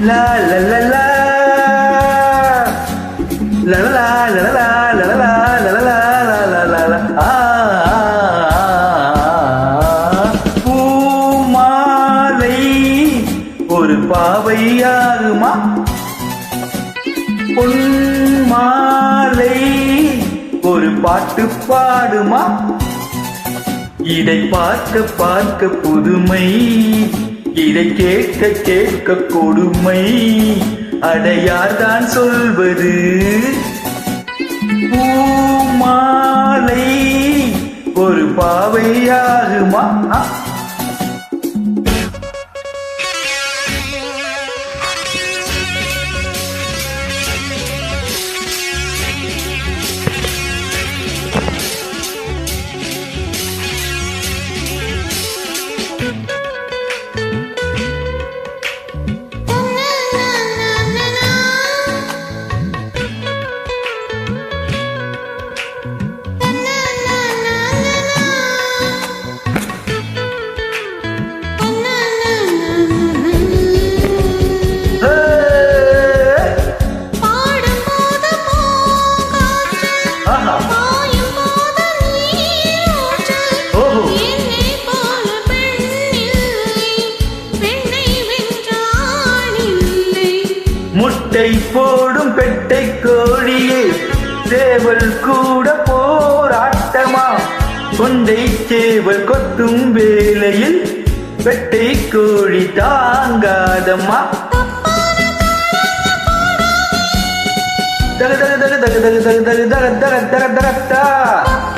la, la, la! La, ஒரு பொன் மாலை ஒரு பாட்டு பாடுமா? இதை பார்க்க பார்க்க புதுமை இதை கேட்க கேட்க கொடுமை. அடையார்தான் சொல்வது? பூமாலை ஒரு பாவையாகுமா? ஆ முட்டை போடும் பெட்டை கோழியே சேவல் கூட போராட்டமா? கொண்டை சேவல் கொத்தும் வேளையில் பெட்டை கோழி தாங்காதம்மா? దగ దగ దగ దగ దగ దగ దగ దగ దగ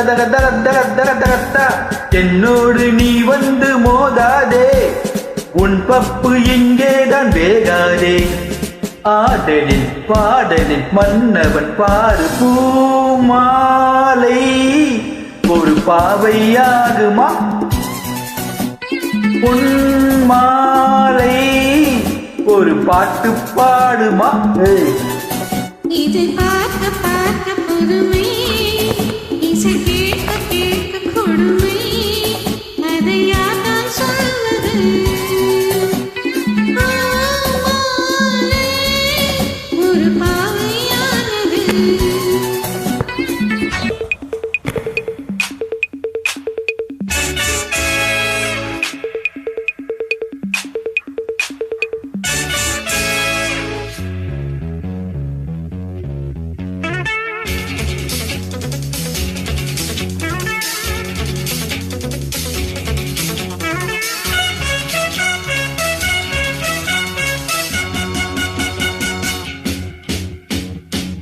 தர தர தர தர தரத்தா என்னோடு நீ வந்து மோதாதே உன் பப்பு இங்கேதான் வேகாதே ஆடலில் பாடலில் மன்னவன் பாரு பூமாலை ஒரு பாவையாகுமா உன் மாலை ஒரு பாட்டு பாடுமா இது பார்க்க பார்க்க புதுமை